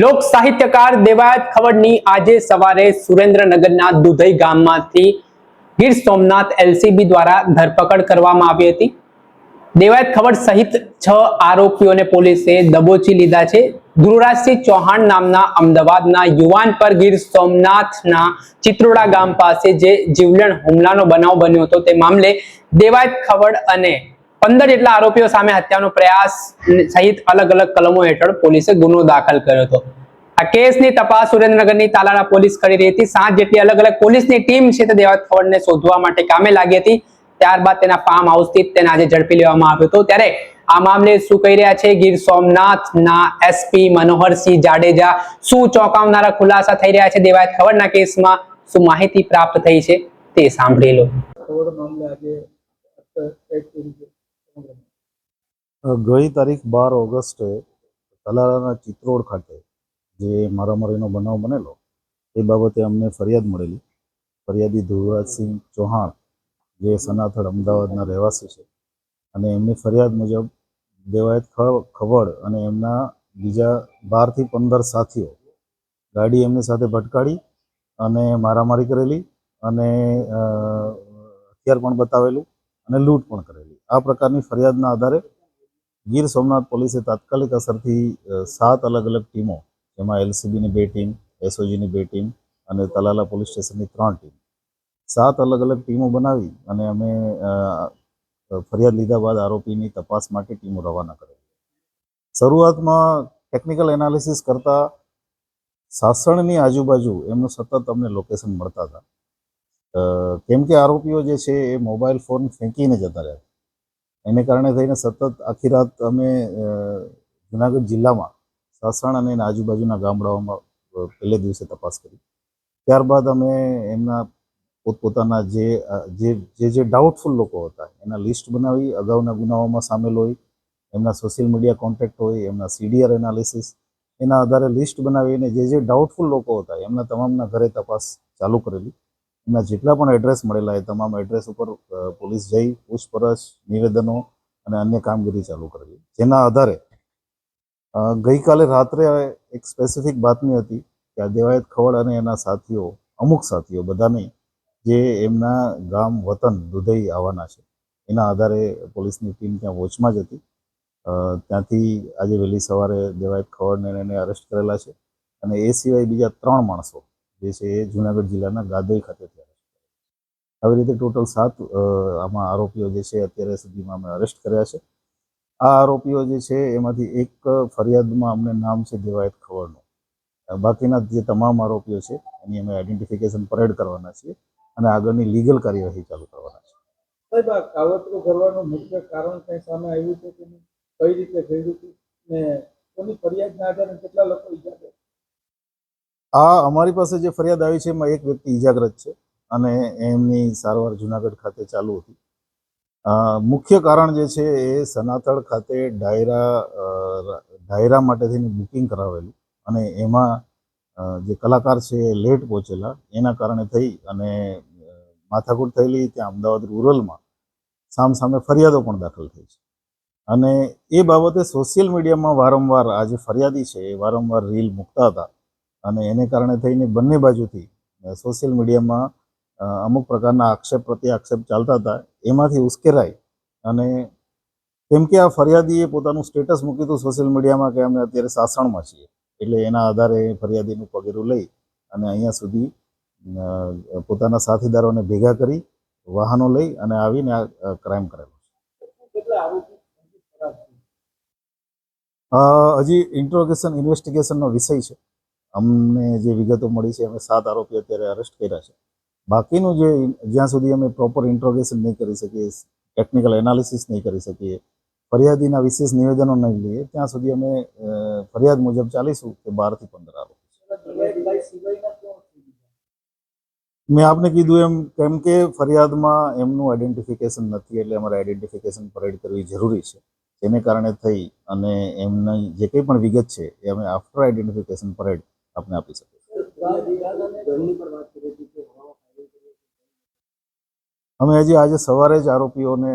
લોક સાહિત્યકાર દેવાયત ખવડની આજે સવારે સુરેન્દ્રનગરના દુધઈ ગામમાંથી ગીર સોમનાથ એલસીબી દ્વારા ધરપકડ કરવામાં આવી હતી. દેવાયત ખવડ સહિત છ આરોપીઓને પોલીસે દબોચી લીધા છે. ધ્રુવરાજસિંહ ચૌહાણ નામના અમદાવાદના યુવાન પર ગીર સોમનાથના ચિત્રોડા ગામ પાસે જે જીવલેણ હુમલાનો બનાવ બન્યો હતો તે મામલે દેવાયત ખવડ અને પંદર જેટલા આરોપીઓ સામે હત્યાનો પ્રયાસ સહિત અલગ અલગ કલમો હેઠળ પોલીસે ગુનો દાખલ કર્યો હતો. આ કેસની તપાસ સુરેન્દ્રનગરની તાલાળા પોલીસ કરી રહી હતી. સાત જેટલી અલગ અલગ પોલીસની ટીમ છે તે ખવડને શોધવા માટે કામે લાગી હતી. ત્યારબાદ તેના ફાર્મ હાઉસથી તેને આજે ઝડપી લેવામાં આવ્યો હતો. ત્યારે આ મામલે શું કહી રહ્યા છે? ગીર સોમનાથના એસપી મનોહરસિંહ જાડેજા શું ચોંકાવનારા ખુલાસા થઈ રહ્યા છે દેવાયત ખબરના કેસમાં? શું માહિતી પ્રાપ્ત થઈ છે તે સાંભળી લો. મામલે આજે ગઈ તારીખ બાર ઓગસ્ટે તલાલાના ચિત્રોડ ખાતે જે મારામારીનો બનાવ બનેલો, એ બાબતે અમને ફરિયાદ મળેલી. ફરિયાદી ધ્રુવરાજસિંહ ચૌહાણ, જે સનાથળ અમદાવાદના રહેવાસી છે, અને એમની ફરિયાદ મુજબ દેવાયત ખવડ અને એમના બીજા બારથી પંદર સાથીઓ ગાડી એમની સાથે ભટકાડી અને મારામારી કરેલી અને હથિયાર પણ બતાવેલું અને લૂંટ પણ કરેલી. આ પ્રકારની ફરિયાદના આધારે ગીર સોમનાથ પોલીસે તાત્કાલિક અસરથી સાત અલગ અલગ ટીમો, જેમાં એલસીબીની બે ટીમ, એસઓજીની બે ટીમ અને તલાલા પોલીસ સ્ટેશનની ત્રણ ટીમ. સાત અલગ અલગ ટીમો બનાવી અને અમે ફરિયાદ લીધા બાદ આરોપીની તપાસ માટે ટીમો રવાના કરેલી. શરૂઆતમાં ટેકનિકલ એનાલિસિસ કરતા સાસણની આજુબાજુ એમનું સતત અમને લોકેશન મળતા હતા. કેમ કે આરોપીઓ જે છે એ મોબાઈલ ફોન ફેંકીને જતા રહ્યા એને કારણે થઈને સતત આખી રાત અમે જુનાગઢ જિલ્લામાં સાસણ અને એના આજુબાજુના ગામડાઓમાં પહેલે દિવસે તપાસ કરી. ત્યારબાદ અમે એમના પોતપોતાના જે જે જે ડાઉટફુલ લોકો હતા, એના લિસ્ટ બનાવી, અગાઉના ગુનાઓમાં સામેલ હોય, એમના સોશિયલ મીડિયા કોન્ટેક્ટ હોય, એમના સીડીઆર એનાલિસિસ, એના આધારે લિસ્ટ બનાવીને જે જે ડાઉટફુલ લોકો હતા, એમના તમામના ઘરે તપાસ ચાલુ કરેલી. એમના જેટલા પણ એડ્રેસ મળેલા એ તમામ એડ્રેસ ઉપર પોલીસ જઈ, પૂછપરછ, નિવેદનો અને અન્ય કામગીરી ચાલુ કરવી. જેના આધારે ગઈકાલે રાત્રે એક સ્પેસિફિક બાતમી હતી કે આ દેવાયત ખવડ અને એના સાથીઓ, અમુક સાથીઓ બધા નહીં જે એમના ગામ વતન દુધઈ આવવાના છે, એના આધારે પોલીસની ટીમ ત્યાં વોચમાં જ હતી. ત્યાંથી આજે વહેલી સવારે દેવાયત ખવડને એને અરેસ્ટ કરેલા છે અને એ સિવાય બીજા ત્રણ માણસો જે છે એ જુનાગઢ જિલ્લાના ગાદોઈ ખાતેથી આવી રીતે ટોટલ સાત આમાં આરોપીઓ જે છે અત્યારે સુધીમાં અમે અરેસ્ટ કર્યા છે. આ આરોપીઓ જે છે એમાંથી એક ફરિયાદમાં અમને નામ છે દેવાયત ખવડનું. બાકીના જે તમામ આરોપીઓ છે એની અમે આઈડેન્ટિફિકેશન પરેડ કરવાના છીએ અને આગળની લીગલ કાર્યવાહી ચાલુ કરવાના છે સાહેબ આ કાવતરું કરવાનું મુખ્ય કારણ કઈ સામે આવ્યું છે કે કઈ રીતે થયું હતું ને કોની ફરિયાદના આધારે કેટલા લોકો ઈજાગ્રસ્ત આ અમારી પાસે જે ફરિયાદ આવી છે એમાં એક વ્યક્તિ ઈજાગ્રસ્ત છે. અને એમની સારવાર જુનાગઢ ખાતે ચાલુ હતી. મુખ્ય કારણ જે છે એ સનાતળ ખાતે ડાયરા ડાયરા માટે થઈને બુકિંગ કરાવેલું અને એમાં જે કલાકાર છે એ લેટ પહોંચેલા. એના કારણે થઈ અને માથાકૂટ થયેલી. ત્યાં અમદાવાદ રૂરલમાં સામ સામે ફરિયાદો પણ દાખલ થઈ છે. અને એ બાબતે સોશિયલ મીડિયામાં વારંવાર આ જે ફરિયાદી છે એ વારંવાર રીલ મૂકતા હતા અને એને કારણે થઈને બંને બાજુથી સોશિયલ મીડિયામાં અમુક પ્રકારના આક્ષેપ પ્રત્યે આક્ષેપ ચાલતા હતા. એમાંથી ઉશ્કેરાઈ અને કેમ કે આ ફરિયાદીએ પોતાનું સ્ટેટસ મૂક્યું હતું સોશિયલ મીડિયામાં કે અમે અત્યારે સાસણમાં છીએ. એટલે એના આધારે ફરિયાદીનું પગેરું લઈ અને અહીંયા સુધી પોતાના સાથીદારોને ભેગા કરી, વાહનો લઈ અને આવીને આ ક્રાઇમ કરેલો? હજી ઇન્ટ્રોગેશન, ઇન્વેસ્ટિગેશનનો વિષય છે. અમને જે વિગતો મળી છે, અમે સાત આરોપી અત્યારે અરેસ્ટ કર્યા છે. બાકીનું જે જ્યાં સુધી અમે પ્રોપર ઇન્ટ્રોગેશન નહીં કરી શકીએ ટેકનિકલ એનાલિસિસ નહીં કરી શકીએ, ફરિયાદીના વિશેષ નિવેદનો નહીં લઈએ, ત્યાં સુધી અમે ફરિયાદ મુજબ ચાલીશું કે બારથી પંદર આરોપી? મેં આપને કીધું એમ, કેમ કે ફરિયાદમાં એમનું આઈડેન્ટિફિકેશન નથી, એટલે અમારે આઈડેન્ટિફિકેશન પરેડ કરવી જરૂરી છે. તેને કારણે થઈ અને એમની જે કંઈ પણ વિગત છે, એ અમે આફ્ટર આઈડેન્ટિફિકેશન પરેડ આપને આપી શકીએ ઘરની પણ વાત કરી હતી કે હવામાં ફાયરિંગ કર્યું. અમે હજી આજે સવારે જ આરોપીઓને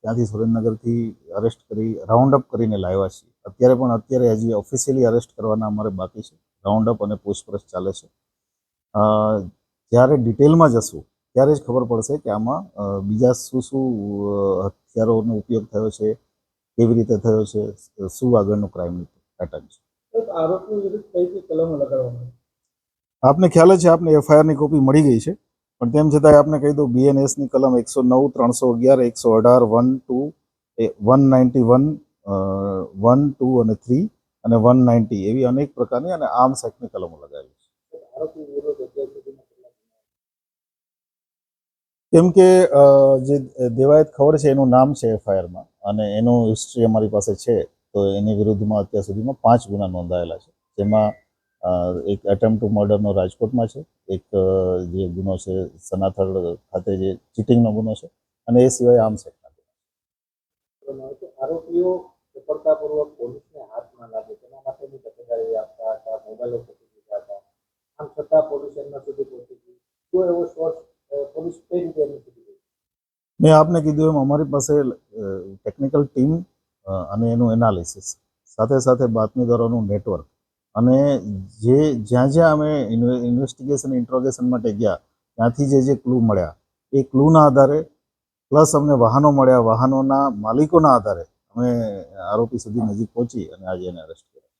ત્યાંથી સુરેન્દ્રનગરથી અરેસ્ટ કરી રાઉન્ડ અપ કરીને લાવ્યા છીએ. અત્યારે પણ અત્યારે હજી ઓફિશિયલી અરેસ્ટ કરવાના અમારે બાકી છે. રાઉન્ડ અપ અને પૂછપરછ ચાલે છે. જ્યારે ડિટેલમાં જશું ત્યારે જ ખબર પડશે કે આમાં બીજા શું શું હથિયારોનો ઉપયોગ થયો છે કેવી રીતે થયો છે શું આગળનું ક્રાઇમનું પેટર્ન છે. સાહેબ, વિરુદ્ધ કઈ કઈ કલમો લગાડવામાં આપને ખ્યાલ છે આપને એફઆઈઆરની કોપી મળી ગઈ છે. પણ તેમ છતાંય આપને કહી દઉં બીએનએસની કલમ એકસો નવ, ત્રણસો અગિયાર, એકસો અઢાર one two one ninety one one two અને થ્રી અને વન નાઇન્ટી એવી અનેક પ્રકારની અને આર્મ્સ એક્ટની કલમો લગાવી છે? કેમ કે જે દેવાયત ખબર છે એનું નામ છે એફઆઈઆરમાં અને એનું હિસ્ટ્રી અમારી પાસે છે, તો એની વિરુદ્ધમાં અત્યાર સુધીમાં પાંચ ગુના નોંધાયેલા છે જેમાં એક એટેમ્પ ટુ મર્ડરનો રાજકોટમાં છે એક જે ગુનો છે સનાથળ ખાતે જે ચીટિંગનો ગુનો છે અને એ સિવાય આમ છે. કરવામાં આરોપીઓ સફળતાપૂર્વક પોલીસને હાથમાં લાગે તેના માટેની તકેદારી આપતા હતા મોબાઈલો પકડી દીધા હતા. આમ છતાં પોલીસ એમના સુધી પહોંચી ગઈ. શું એવો સોર્સ પોલીસ કઈ રીતે એમની સુધી ગઈ? મેં આપને કીધું એમ અમારી પાસે ટેકનિકલ ટીમ અને એનું એનાલિસિસ સાથે સાથે બાતમીદારોનું નેટવર્ક અને જે જ્યાં જ્યાં અમે ઇન્વેસ્ટિગેશન ઇન્ટ્રોગેશન માટે ગયા ત્યાંથી જે જે ક્લુ મળ્યા એ ક્લુના આધારે પ્લસ અમને વાહનો મળ્યા વાહનોના માલિકોના આધારે અમે આરોપી સુધી નજીક પહોંચી અને આજે એને અરેસ્ટ કર્યા.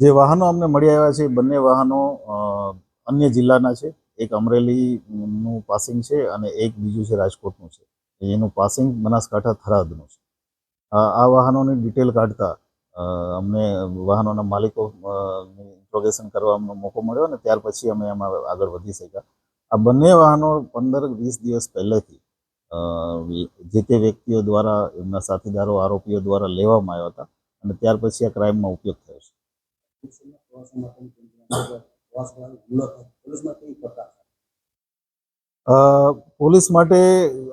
જે વાહનો અમને મળી આવ્યા છે બંને વાહનો અન્ય જિલ્લાના છે. એક અમરેલીનું પાસિંગ છે અને એક બીજું છે રાજકોટનું છે. એનું પાસિંગ બનાસકાંઠા થરાદનું છે. આ વાહનોની ડિટેલ કાઢતા અમને વાહનોના માલિકો ઇન્ટ્રોગેશન અમને મોકો મળ્યો અને ત્યાર પછી અમે એમાં આગળ વધી શક્યા. આ બંને વાહનો પંદર વીસ દિવસ પહેલેથી જે તે વ્યક્તિઓ દ્વારા, એમના સાથીદારો, આરોપીઓ દ્વારા લેવામાં આવ્યા હતા અને ત્યાર પછી આ ક્રાઇમમાં ઉપયોગ થયો છે. પોલીસ માટે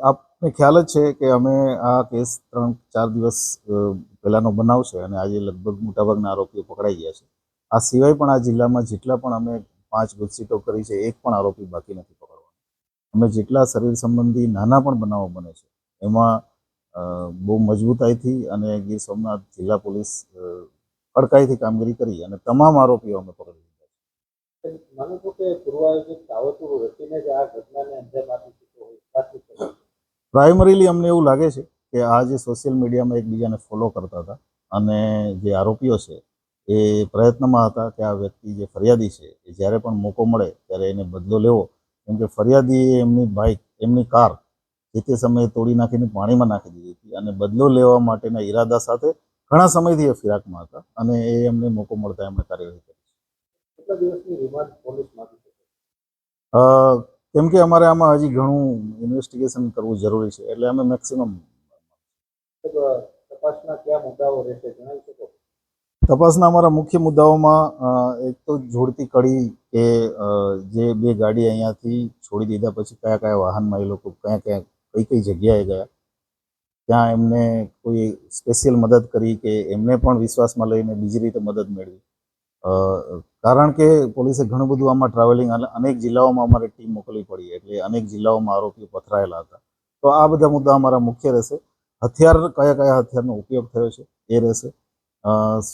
આપને ખ્યાલ જ છે કે અમે આ કેસ ત્રણ, ચાર દિવસ પહેલાંનો બનાવ છે અને આજે લગભગ મોટાભાગના આરોપીઓ પકડાઈ ગયા છે. આ સિવાય પણ આ જિલ્લામાં જેટલા પણ અમે પાંચ ગુજસીટો કરી છે, એક પણ આરોપી બાકી નથી પકડવાનો. અમે જેટલા શરીર સંબંધી નાના પણ બનાવો બને છે, એમાં બહુ મજબૂતાઈથી અને ગીર સોમનાથ જિલ્લા પોલીસ અડકાઈથી કામગીરી કરી અને તમામ આરોપીઓ અમે પકડી માનું છું કે પૂર્વાયોજિત કાવતરું રચીને જ આ ઘટનાને અંજામ આપી હોય સાચું પ્રાઇમરીલી અમને એવું લાગે છે કે આ જે સોશિયલ મીડિયામાં એકબીજાને ફોલો કરતા હતા અને જે આરોપીઓ છે એ પ્રયત્નમાં હતા કે આ વ્યક્તિ જે ફરિયાદી છે એ જ્યારે પણ મોકો મળે ત્યારે એને બદલો લેવો. કેમ કે ફરિયાદીએ એમની બાઇક, એમની કાર જે તે સમયે તોડી નાખીને પાણીમાં નાખી દીધી હતી અને બદલો લેવા માટેના ઈરાદા સાથે ઘણા સમયથી એ ફિરાકમાં હતા અને એ એમને મોકો મળતા એમણે કાર્યવાહી કરી. કેટલા દિવસની રિમાન્ડ પોલીસ માંગી શકે કેમ કે અમારે આમાં હજી ઘણું ઇન્વેસ્ટિગેશન કરવું જરૂરી છે એટલે અમે મેક્સિમમ તપાસના કયા મુદ્દાઓ રહેશે જણાવી શકો? તપાસના અમારા મુખ્ય મુદ્દાઓમાં એક તો જોડતી કડી કે જે બે ગાડી અહીંયાથી છોડી દીધા પછી કયા કયા વાહનમાં એ લોકો કયા કયા કઈ કઈ જગ્યાએ ગયા. ત્યાં એમને કોઈ સ્પેશિયલ મદદ કરી કે એમને પણ વિશ્વાસમાં લઈને બીજી રીતે મદદ મેળવી. અ, કારણ કે પોલીસે ઘણું બધું આમાં ટ્રાવેલિંગ અને અનેક જિલ્લાઓમાં અમારે ટીમ મોકલવી પડી એટલે અનેક જિલ્લાઓમાં આરોપીઓ પથરાયેલા હતા. તો આ બધા મુદ્દા અમારા મુખ્ય રહેશે. હથિયાર, કયા કયા હથિયારનો ઉપયોગ થયો છે એ રહેશે.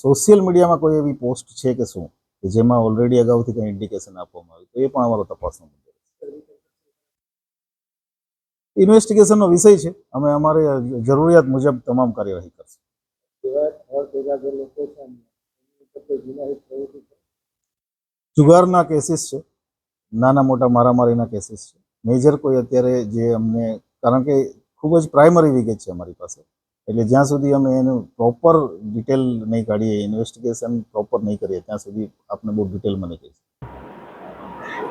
સોશિયલ મીડિયામાં કોઈ એવી પોસ્ટ છે કે શું? કે જેમાં ઓલરેડી અગાઉથી કંઈ ઇન્ડિકેશન આપવામાં આવ્યું તો એ પણ અમારો તપાસનો મુદ્દો ઇન્વેસ્ટિગેશનનો વિષય છે. અમે અમારે જરૂરિયાત મુજબ તમામ કાર્યવાહી કરશું. જુગારના કેસીસ છે. નાના મોટા મારામારીના કેસીસ છે. મેજર કોઈ અત્યારે જે અમને, કારણ કે ખૂબ જ પ્રાઇમરી વિકેટ છે અમારી પાસે. એટલે જ્યાં સુધી અમે એનું પ્રોપર ડિટેલ નહીં કાઢીએ ઇન્વેસ્ટિગેશન પ્રોપર નહીં કરીએ, ત્યાં સુધી આપને બહુ ડિટેલમાં નહીં કહીશું.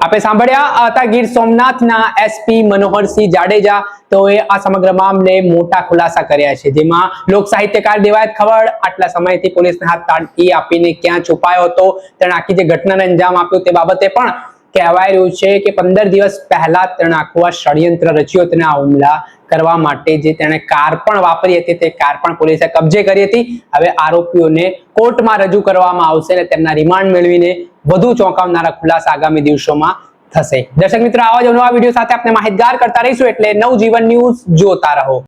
આપે સાંભળ્યા હતા ગીર સોમનાથના એસપી મનોહરસિંહ જાડેજા. તો એ આ સમગ્ર મામલે મોટા ખુલાસા કર્યા છે. જેમાં લોક સાહિત્યકાર દેવાયત ખવડ આટલા સમયથી પોલીસને હાથ તાળી આપીને ક્યાં છુપાયો હતો, તેણે આખી જે ઘટનાને અંજામ આપ્યો તે બાબતે પણ કહેવાય રહ્યું છે કે પંદર દિવસ પહેલા તેણે આખું આ ષડયંત્ર રચ્યું આ હુમલા કરવા માટે જે તેણે કાર પણ વાપરી હતી તે કાર પણ પોલીસે કબજે કરી હતી. હવે આરોપીઓને કોર્ટમાં રજૂ કરવામાં આવશે અને તેમના રિમાન્ડ મેળવીને વધુ ચોંકાવનારા ખુલાસા આગામી દિવસોમાં થશે. દર્શક મિત્રો, આવા જ નવા વીડિયો સાથે આપણે માહિતગાર કરતા રહીશું એટલે નવજીવન ન્યૂઝ જોતા રહો.